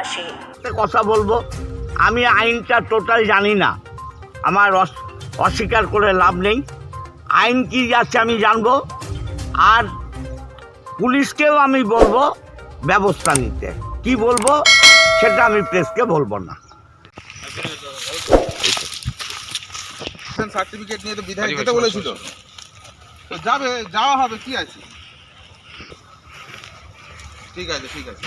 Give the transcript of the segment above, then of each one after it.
আসে একটা কথা বলব আমি আইনটা টোটাল জানি না। আমার অস্বীকার করে লাভ নেই। আইন কি যাচ্ছে আমি জানব আর পুলিশকেও আমি বলব ব্যবস্থা নিতে। কি বলব সেটা আমি প্রেসকে বলব না। সার্টিফিকেট নিয়ে তো বিধায়ক যেতে বলেছিল। তো যাবে যাওয়া হবে কি আছে? ঠিক আছে ঠিক আছে।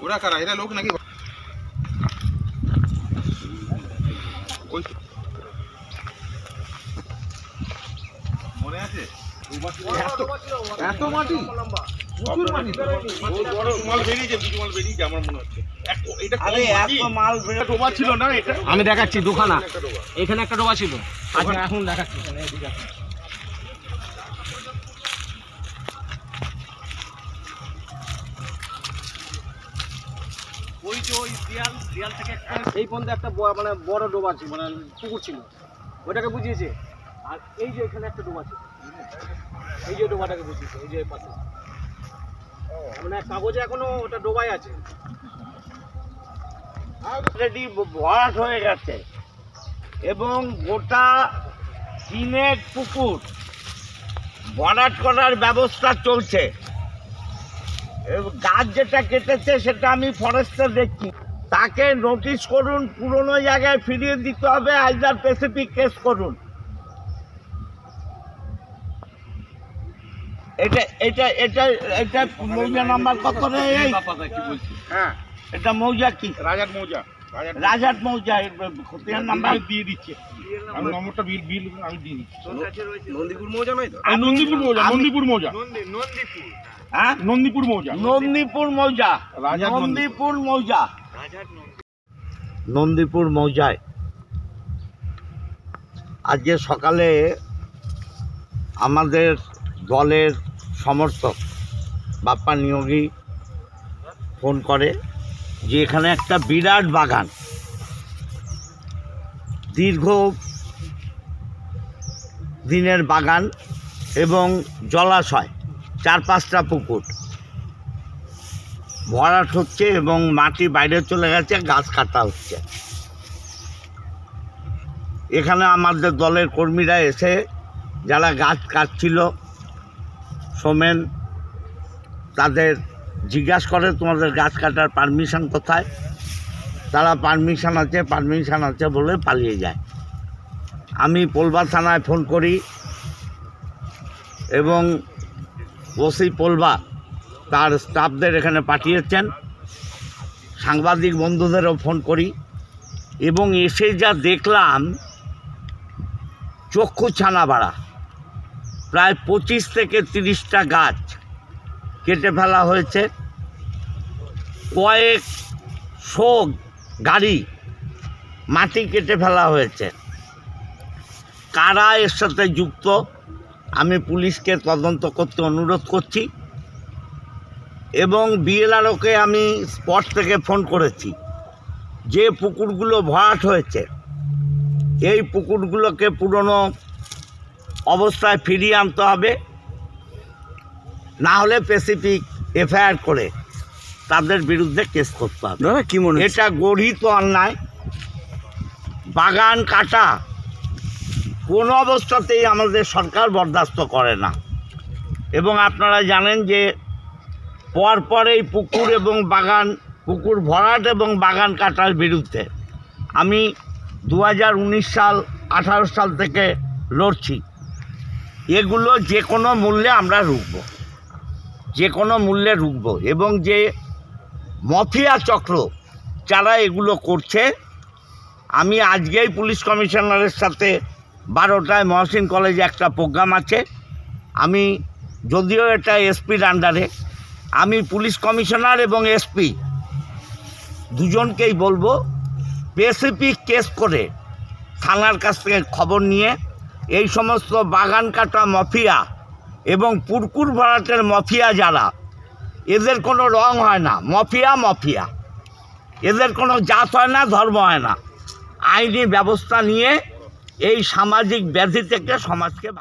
ওরা কারা? এরা লোক নাকি? মনে আছে? এত- মাটি? প্রচুর মাটি আমি দেখাচ্ছি দুখানা। এখানে একটা ডোবা। ছিল। আচ্ছা এখন দেখাচ্ছি। ওই যে ওই থেকে এই পর্যন্ত একটা মানে বড় ডোবা ছিল মানে পুকুর ছিল। ওটাকে বুঝিয়েছে? আর এই যে এখানে একটা ডোবা ছিল। এই যে ডোবাটাকে বুঝিয়েছে, এই যে পাশে। মানে কাগজে এখনও ওটা ডোবাই আছে। ভরাট হয়ে গেছে। এবং গোটা তিনের পুকুর ভরাট করার ব্যবস্থা চলছে। গাছ যেটা কেটেছে সেটা আমি ফরেস্টে দেখছি। তাকে নোটিশ করুন পুরনো জায়গায় ফিরিয়ে দিতে হবে আইদার স্পেসিফিক কেস করুন। এটা এটা এটা এটা মৌজা নাম্বার কত রে হ্যাঁ এটা মৌজা কি? রাজার মৌজা। রাজার মৌজা। খতিয়ান নাম্বার দিয়ে দিচ্ছে। আমি নম্বরটা বিল বিল আমি দিয়ে দিচ্ছি। নন্দীপুর মৌজা নয় তো? নন্দীপুর মৌজা নন্দীপুর মৌজা। হ্যাঁ? নন্দীপুর মৌজা। নন্দীপুর মৌজা। নন্দীপুর। মৌজা। নন্দীপুর মৌজায়। আজকে সকালে আমাদের দলের সমর্থক বাপ্পা নিয়োগী ফোন করে যে এখানে একটা বিরাট বাগান। দীর্ঘ দিনের বাগান এবং জলাশয়। চার পাঁচটা পুকুর। ভরাট হচ্ছে এবং মাটি বাইরে চলে গেছে, গাছ কাটা হচ্ছে। এখানে আমাদের দলের কর্মীরা এসে যারা গাছ কাটছিল, সোমেন, তাদের জিজ্ঞাসা করে তোমাদের গাছ কাটার পারমিশন কোথায়? তারা পারমিশন আছে পারমিশন আছে বলে পালিয়ে যায়। আমি পোলবা থানায় ফোন করি এবং ওসি পোলবা তার স্টাফদের এখানে পাঠিয়েছেন। সাংবাদিক বন্ধুদেরও ফোন করি এবং এসে যা দেখলাম, চক্ষু ছানা বাড়া। প্রায় পঁচিশ থেকে তিরিশটা গাছ কেটে ফেলা হয়েছে। কয়েক শো গাড়ি মাটি কেটে ফেলা হয়েছে। কারা এর সাথে যুক্ত? আমি পুলিশকে তদন্ত করতে অনুরোধ করছি এবং বিএলআরওকে আমি স্পট থেকে ফোন করেছি। যে পুকুরগুলো ভরাট হয়েছে এই পুকুরগুলোকে পুরনো অবস্থায় ফিরিয়ে আনতে হবে। না হলে স্পেসিফিক এফআইআর করে তাদের বিরুদ্ধে কেস করতে হবে। কি মনে এটা গঠিত অন্যায়। বাগান কাটা কোনো অবস্থাতেই আমাদের সরকার বরদাস্ত করে না। এবং আপনারা জানেন যে পরপর এই পুকুর এবং বাগান, পুকুর ভরাট এবং বাগান কাটার বিরুদ্ধে আমি দু হাজার উনিশ সাল, আঠারো সাল থেকে লড়ছি। এগুলো যে কোনো মূল্যে আমরা রুখব। যে কোনো মূল্যে রুখব এবং যে মফিয়া চক্র যারা এগুলো করছে, আমি আজকেই পুলিশ কমিশনারের সাথে বারোটায় মহসিন কলেজে একটা প্রোগ্রাম আছে। আমি যদিও এটা এসপির আন্ডারে আমি পুলিশ কমিশনার এবং এসপি দুজনকেই বলব স্পেসিফিক কেস করে থানার কাছ থেকে খবর নিয়ে এই সমস্ত বাগান কাটা মফিয়া এবং পুরকুর ভরাটের মফিয়া যারা, এদের কোনো রং হয় না, মফিয়া মফিয়া। এদের কোনো জাত হয় না, ধর্ম হয় না। আইনি ব্যবস্থা নিয়ে এই সামাজিক ব্যাধি থেকে সমাজকে